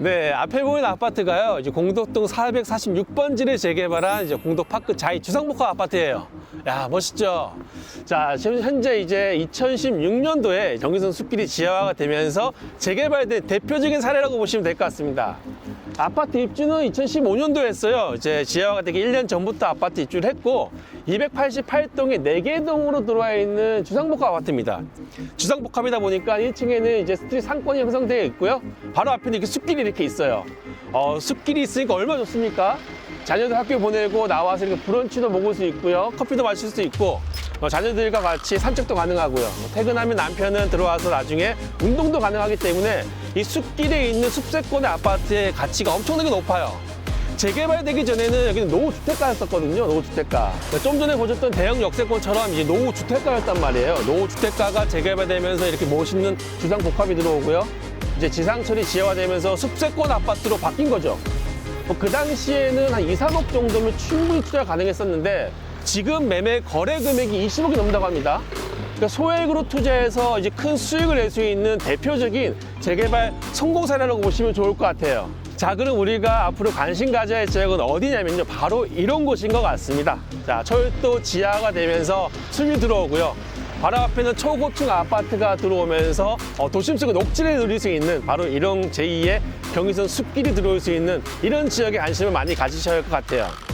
네, 앞에 보이는 아파트가요. 이제 공덕동 446번지를 재개발한 이제 공덕파크 자이 주상복합 아파트예요. 야, 멋있죠? 자, 현재 이제 2016년도에 경의선 숲길이 지하화가 되면서 재개발된 대표적인 사례라고 보시면 될 것 같습니다. 아파트 입주는 2015년도에 했어요. 이제 지하화가 되기 1년 전부터 아파트 입주를 했고 288동에 4개 동으로 들어와 있는 주상복합 아파트입니다. 주상복합이다 보니까 1층에는 이제 스트릿 상권이 형성되어 있고요. 바로 앞에는 이렇게 숲길이 이렇게 있어요. 어, 숲길이 있으니까 얼마나 좋습니까? 자녀들 학교 보내고 나와서 이렇게 브런치도 먹을 수 있고요. 커피도 마실 수 있고 어, 자녀들과 같이 산책도 가능하고요. 뭐 퇴근하면 남편은 들어와서 나중에 운동도 가능하기 때문에 이 숲길에 있는 숲세권의 아파트의 가치가 엄청나게 높아요. 재개발되기 전에는 여기는 노후주택가였었거든요. 노후주택가. 좀 전에 보셨던 대형 역세권처럼 이제 노후주택가였단 말이에요. 노후주택가가 재개발되면서 이렇게 멋있는 주상복합이 들어오고요. 이제 지상철이 지하화되면서 숲세권 아파트로 바뀐 거죠. 뭐 그 당시에는 한 2, 3억 정도면 충분히 투자가 가능했었는데 지금 매매 거래 금액이 20억이 넘는다고 합니다. 그러니까 소액으로 투자해서 이제 큰 수익을 낼 수 있는 대표적인 재개발 성공 사례라고 보시면 좋을 것 같아요. 자, 그럼 우리가 앞으로 관심 가져야 할 지역은 어디냐면요. 바로 이런 곳인 것 같습니다. 자, 철도 지하가 되면서 숨이 들어오고요. 바로 앞에는 초고층 아파트가 들어오면서 어, 도심 속의 녹지를 누릴 수 있는 바로 이런 제2의 경의선 숲길이 들어올 수 있는 이런 지역에 관심을 많이 가지셔야 할 것 같아요.